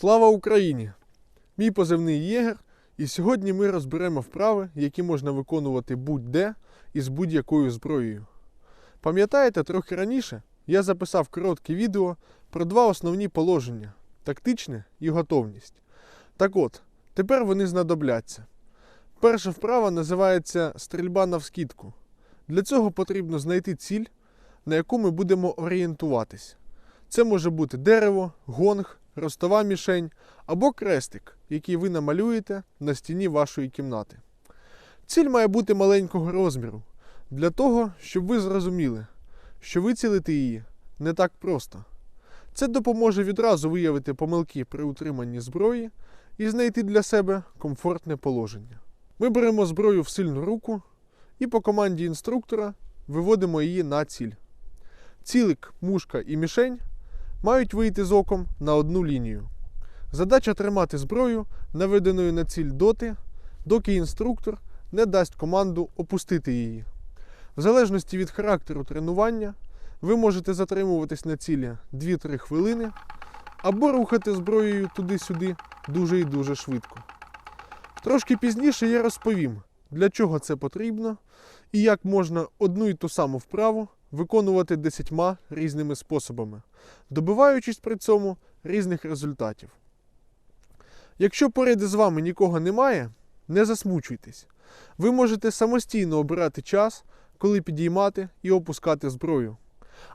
Слава Україні! Мій позивний Єгер, і сьогодні ми розберемо вправи, які можна виконувати будь-де і з будь-якою зброєю. Пам'ятаєте, трохи раніше я записав коротке відео про два основні положення тактичне і готовність. Так от, тепер вони знадобляться. Перша вправа називається стрільба навскідку. Для цього потрібно знайти ціль, на яку ми будемо орієнтуватись. Це може бути дерево, гонг, ростова мішень або крестик, який ви намалюєте на стіні вашої кімнати. Ціль має бути маленького розміру, для того, щоб ви зрозуміли, що вицілити її не так просто. Це допоможе відразу виявити помилки при утриманні зброї і знайти для себе комфортне положення. Ми беремо зброю в сильну руку і по команді інструктора виводимо її на ціль. Цілик, мушка і мішень мають вийти з оком на одну лінію. Задача тримати зброю, наведеною на ціль доти, доки інструктор не дасть команду опустити її. В залежності від характеру тренування, ви можете затримуватись на цілі 2-3 хвилини або рухати зброєю туди-сюди дуже і дуже швидко. Трошки пізніше я розповім, для чого це потрібно і як можна одну і ту саму вправу виконувати десятьма різними способами, добиваючись при цьому різних результатів. Якщо поряд із вами нікого немає, не засмучуйтесь. Ви можете самостійно обирати час, коли підіймати і опускати зброю.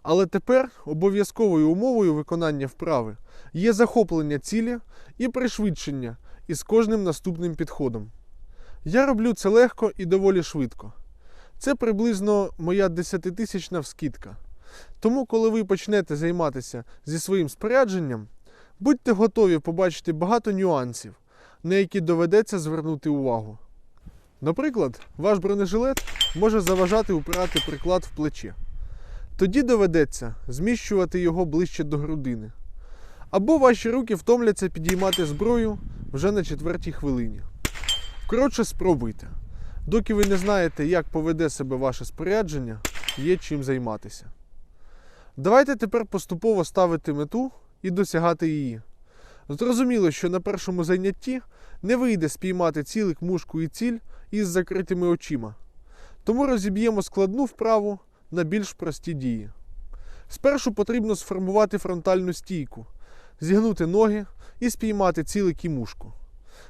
Але тепер обов'язковою умовою виконання вправи є захоплення цілі і пришвидшення із кожним наступним підходом. Я роблю це легко і доволі швидко. Це приблизно моя десятитисячна вскидка. Тому, коли ви почнете займатися зі своїм спорядженням, будьте готові побачити багато нюансів, на які доведеться звернути увагу. Наприклад, ваш бронежилет може заважати упирати приклад в плече. Тоді доведеться зміщувати його ближче до грудини. Або ваші руки втомляться підіймати зброю вже на четвертій хвилині. Коротше, спробуйте. Доки ви не знаєте, як поведе себе ваше спорядження, є чим займатися. Давайте тепер поступово ставити мету і досягати її. Зрозуміло, що на першому занятті не вийде спіймати цілик, мушку і ціль із закритими очима. Тому розіб'ємо складну вправу на більш прості дії. Спершу потрібно сформувати фронтальну стійку, зігнути ноги і спіймати цілик і мушку.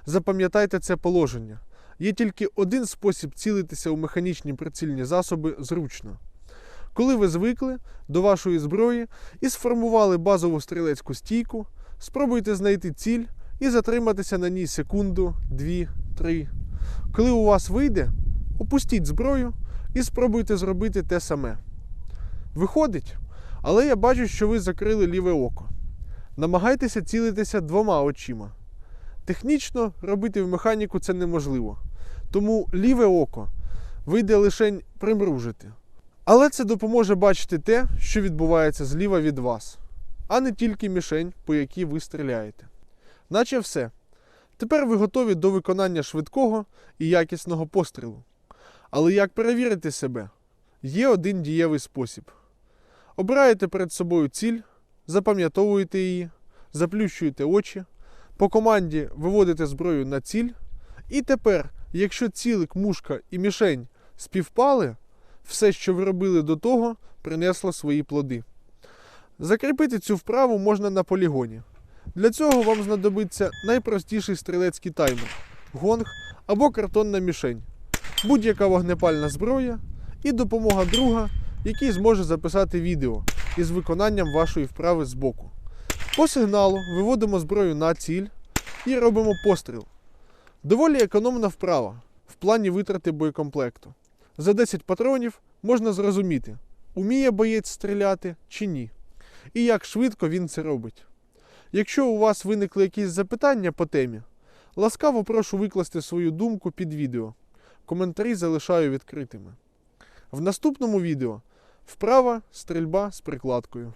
Запам'ятайте це положення. Є тільки один спосіб цілитися у механічні прицільні засоби зручно. Коли ви звикли до вашої зброї і сформували базову стрілецьку стійку, спробуйте знайти ціль і затриматися на ній секунду, дві, три. Коли у вас вийде, опустіть зброю і спробуйте зробити те саме. Виходить, але я бачу, що ви закрили ліве око. Намагайтеся цілитися двома очима. Технічно робити в механіку це неможливо. Тому ліве око вийде лише примружити. Але це допоможе бачити те, що відбувається зліва від вас, а не тільки мішень, по якій ви стріляєте. Наче все. Тепер ви готові до виконання швидкого і якісного пострілу. Але як перевірити себе? Є один дієвий спосіб. Обираєте перед собою ціль, запам'ятовуєте її, заплющуєте очі, по команді виводите зброю на ціль, і тепер, якщо цілик, мушка і мішень співпали, все, що ви робили до того, принесло свої плоди. Закріпити цю вправу можна на полігоні. Для цього вам знадобиться найпростіший стрілецький таймер гонг або картонна мішень, будь-яка вогнепальна зброя і допомога друга, який зможе записати відео із виконанням вашої вправи збоку. По сигналу виводимо зброю на ціль і робимо постріл. Доволі економна вправа в плані витрати боєкомплекту. За 10 патронів можна зрозуміти, уміє боєць стріляти чи ні, і як швидко він це робить. Якщо у вас виникли якісь запитання по темі, ласкаво прошу викласти свою думку під відео. Коментарі залишаю відкритими. В наступному відео вправа стрільба з прикладкою.